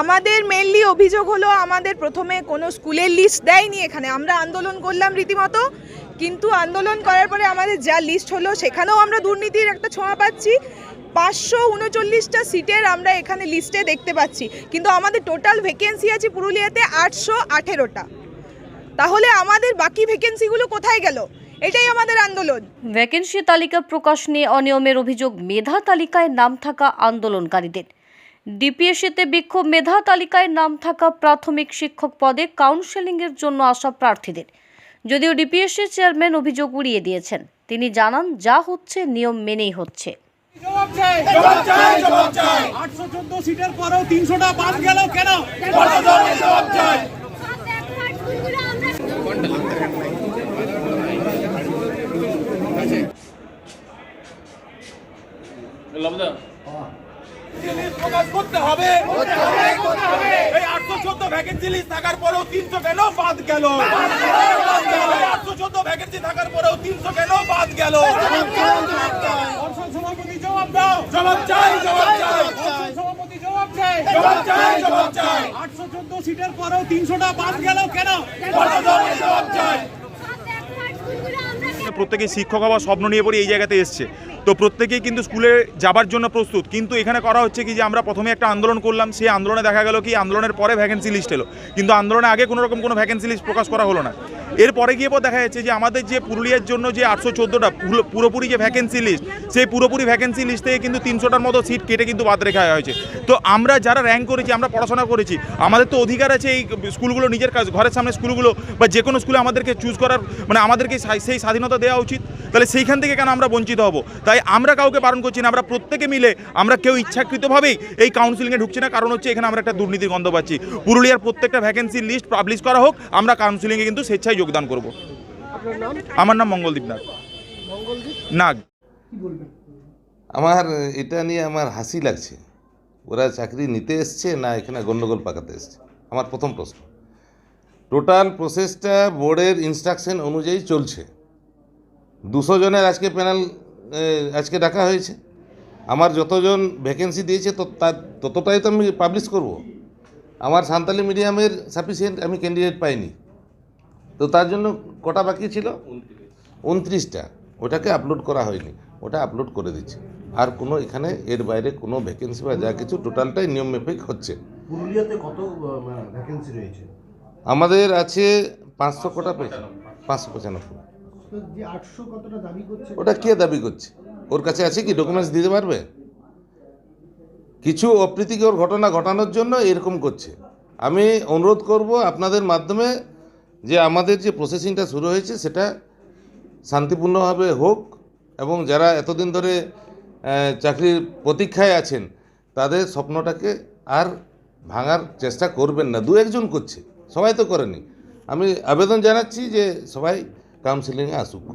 আমাদের মেনলি অভিযোগ হলো, আমাদের প্রথমে কোনো স্কুলের লিস্ট দেয়নি এখানে। আমরা আন্দোলন করলাম রীতিমতো, কিন্তু আন্দোলন করার পরে আমাদের যা লিস্ট হলো, সেখানেও আমরা দুর্নীতির একটা ছোঁয়া পাচ্ছি। পাঁচশো উনচল্লিশটা সিটের আমরা এখানে লিস্টে দেখতে পাচ্ছি। কিন্তু আমাদের টোটাল ভ্যাকেন্সি আছে পুরুলিয়াতে আটশো আঠেরোটা। তাহলে আমাদের বাকি ভ্যাকেন্সিগুলো কোথায় গেল? এটাই আমাদের আন্দোলন। ভ্যাকেন্সি তালিকা প্রকাশ নিয়ে অনিয়মের অভিযোগ মেধা তালিকায় নাম থাকা আন্দোলনকারীদের। ডিপিএসসিতে বিক্ষোভ মেধা তালিকায় নাম থাকা প্রাথমিক শিক্ষক পদে কাউন্সেলিংয়ের জন্য আসা প্রার্থীদের। যদিও ডিপিএসসি চেয়ারম্যান অভিযোগ উড়িয়ে দিয়েছেন তিনি জানান যা হচ্ছে নিয়ম মেনেই হচ্ছে। জবাব চাই জবাব চাই জবাব চাই। আটশো চোদ্দ সিটের পরেও তিনশোটা বাদ গেল কেন? জবাব চাই প্রকাশ করতে হবে। এই আটশো চোদ্দ ভ্যাকেন্সি লিস্ট থাকার পরেও তিনশো কেন বাদ গেল? আটশো চোদ্দ ভ্যাকেন্সি থাকার পরেও তিনশো কেন বাদ গেল? সভাপতি জবাব দাও। জবাব চাই জবাব চাই। সভাপতি জবাব চাই। জবাব চাই জবাব চাই। আটশো চোদ্দ সিটের পরেও তিনশোটা বাদ গেল কেন? জবাব চাই। প্রত্যেকেই শিক্ষক হওয়ার স্বপ্ন নিয়ে পড়ে এই জায়গাতে এসছে। তো প্রত্যেকেই কিন্তু স্কুলে যাবার জন্য প্রস্তুত। কিন্তু এখানে করা হচ্ছে কি যে আমরা প্রথমে একটা আন্দোলন করলাম, সেই আন্দোলনে দেখা গেল কি আন্দোলনের পরে ভ্যাকেন্সি লিস্ট এলো। কিন্তু আন্দোলনে আগে কোনো রকম কোনো ভ্যাকেন্সি লিস্ট প্রকাশ করা হলো না। এরপরে গিয়ে পর দেখা যাচ্ছে যে আমাদের যে পুরুলিয়ার জন্য যে আটশো চোদ্দোটা পুরোপুরি যে ভ্যাকেন্সি লিস্ট সেই পুরোপুরি ভ্যাকেন্সি লিস্ট থেকে কিন্তু তিনশোটার মতো সিট কেটে কিন্তু বাদ রেখা হয়েছে। তো আমরা যারা র্যাঙ্ক করেছি, আমরা পড়াশোনা করেছি, আমাদের তো অধিকার আছে এই স্কুলগুলো, নিজের কাজ ঘরের সামনে স্কুলগুলো বা যে কোনো স্কুলে আমাদেরকে চুজ করার মানে আমাদেরকে সেই স্বাধীনতা দেওয়া উচিত। তাহলে সেইখান থেকে কেন আমরা বঞ্চিত হব? তাই আমরা কাউকে বারণ করছি না, আমরা প্রত্যেকে মিলে আমরা কেউ ইচ্ছাকৃতভাবেই এই কাউন্সিলিংয়ে ঢুকছি না, কারণ হচ্ছে এখানে আমরা একটা দুর্নীতির গন্ধ পাচ্ছি। পুরুলিয়ার প্রত্যেকটা ভ্যাকেন্সির লিস্ট পাবলিশ করা হোক, আমরা কাউন্সিলিংয়ে কিন্তু স্বেচ্ছায় যোগদান করব। আমার নাম মঙ্গলদীপ নাগ। নাগ। আমার এটা নিয়ে আমার হাসি লাগছে। ওরা চাকরি নিতে এসছে না এখানে গণ্ডগোল পাকাতে এসছে। আমার প্রথম প্রশ্ন। টোটাল প্রসেসটা বোর্ডের ইনস্ট্রাকশন অনুযায়ী চলছে। দুশো জনের আজকে প্যানেল আজকে ডাকা হয়েছে। আমার যতজন ভ্যাকেন্সি দিয়েছে ততটাই তো আমি পাবলিশ করব। আমার সান্তালি মিডিয়ামের সাফিসিয়েন্ট আমি ক্যান্ডিডেট পাইনি। তো তার জন্য কটা বাকি ছিল? উনত্রিশটা। ওটাকে আপলোড করা হয়নি। ওটা আপলোড করে দিচ্ছে। আর কোনো এখানে এর বাইরে কোনো ভ্যাকেন্সি বা যা কিছু টোটালটাই নিয়ম মেপেক হচ্ছে। পুরুলিয়াতে কত ভ্যাকেন্সি রয়েছে? আমাদের আছে পাঁচশো কটা পেয়েছে। পাঁচশো পঁচানব্বই। আটশো কতটা দাবি করছে? ওটা কে দাবি করছে? ওর কাছে আছে কি ডকুমেন্টস দিতে পারবে? কিছু অপ্রীতিকর ঘটনা ঘটানোর জন্য এরকম করছে। আমি অনুরোধ করব আপনাদের মাধ্যমে যে আমাদের যে প্রসেসিংটা শুরু হয়েছে সেটা শান্তিপূর্ণভাবে হোক এবং যারা এতদিন ধরে চাকরির প্রতীক্ষায় আছেন, তাদের স্বপ্নটাকে আর ভাঙার চেষ্টা করবেন না। দু একজন করছে, সবাই তো করেনি। আমি আবেদন জানাচ্ছি যে সবাই কাউন্সিলিংয়ে আসুক।